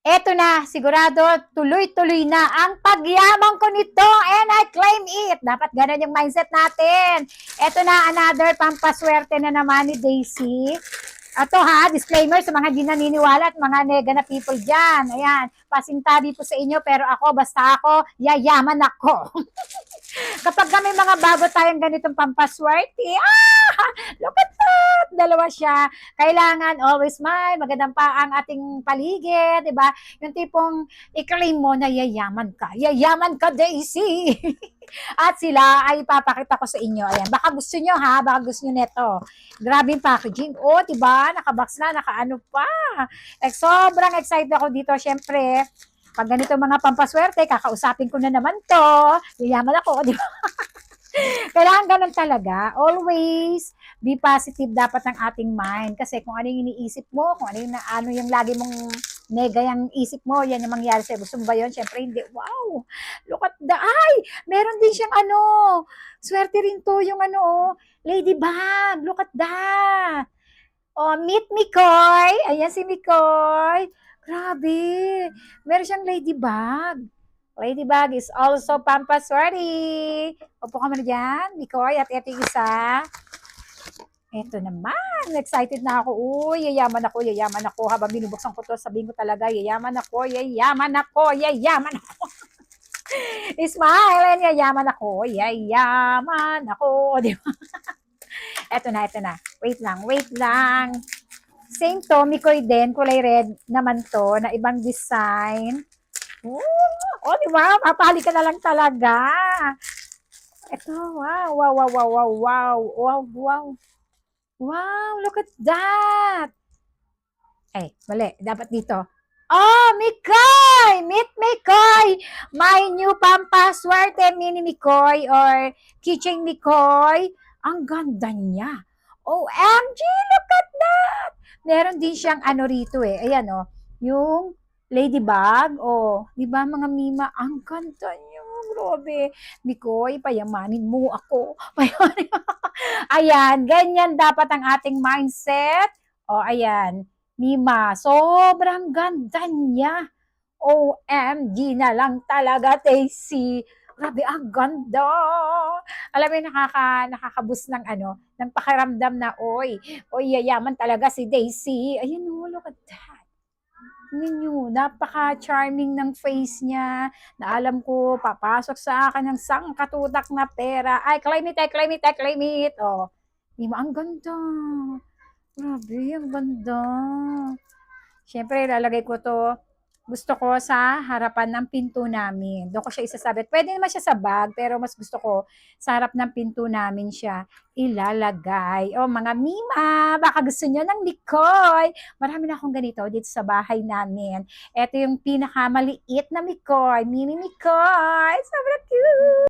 Eto na, sigurado, tuloy-tuloy na ang pagyaman ko nito and I claim it. Dapat ganun yung mindset natin. Eto na, another pampaswerte na naman ni Daisy. Ato ha, disclaimer sa mga di naniniwala at mga nega na people dyan. Ayan, pasintabi po sa inyo, pero ako, basta ako, yayaman ako. Kapag kami mga bago tayong ganitong pampaswerte, ah, look at dalawa siya. Kailangan always smile, magandang pa ang ating paligid, di ba? Yung tipong i-claim mo na yayaman ka. Yayaman ka, Daisy! At sila ay papakita ko sa inyo. Ayan, baka gusto nyo ha, baka gusto nyo neto. Grabe yung packaging. Oh, di ba? Nakabox na, nakaano pa. Eh, sobrang excited ako dito. Siyempre, pag ganito mga pampaswerte, kakausapin ko na naman to. Yayaman ako, di ba? Kailangan ganun talaga. Always be positive dapat ang ating mind. Kasi kung ano yung iniisip mo, kung ano yung, ano yung lagi mong nega yung isip mo, yan yung mangyari sa'yo. Gusto mo ba yun? Siyempre hindi. Wow! Look at the, ay! Meron din siyang ano, swerte rin to yung ano, oh, ladybug. Look at that! Oh, meet Mikoy. Ayan si Mikoy. Grabe. Meron siyang ladybug. Ladybug is also pampaswerte. Upo ka muna dyan, Mikoy. At ito yung isa. Ito naman. Excited na ako. Uy, yayaman ako, yayaman ako. Habang binubuksan ko to, sabihin ko talaga, yayaman ako, yayaman ako, yayaman ako. Smile and yayaman ako, yayaman ako. Di ba? Eto na, eto na. Wait lang, wait lang. Same to, Mikoy din, kulay red naman to, na ibang design. Oh, oh di ba? Mapahali ka na lang talaga. Ito, wow, wow, wow, wow, wow, wow, wow, wow. Wow, look at that! Ay, mali. Dapat dito. Oh, Mikoy! Meet Mikoy! My new pampaswerte mini Mikoy or keychain Mikoy. Ang ganda niya. OMG, look at that! Meron din siyang ano rito eh. Ayan oh, yung ladybug. Oh, di ba mga mima? Ang ganda niya. Grabe. Mikoy, payamanin mo ako. Payamanin Ayan, ganyan dapat ang ating mindset. O, ayan. Mima, sobrang ganda niya. OMG na lang talaga, Daisy. Grabe, ang ganda. Alam mo, nakaka, nakakabus ng ano, ng pakiramdam na, oy, oy, yayaman talaga si Daisy. Ayun, oh, look at that. Ninyo, napaka-charming ng face niya, na alam ko, papasok sa akin ng sangkatutak na pera. Ay, claim it, ay, claim it, ay, claim it. Oh, Mima, ang ganda. Grabe, ang ganda. Siyempre, lalagay ko to, gusto ko sa harapan ng pinto namin. Doon ko siya isasabit. Pwede naman siya sa bag, pero mas gusto ko sa harap ng pinto namin siya ilalagay. O mga mima, baka gusto nyo ng Mikoy. Marami na akong ganito dito sa bahay namin. Ito yung pinakamaliit na Mikoy, mini Mikoy. Sobrang cute!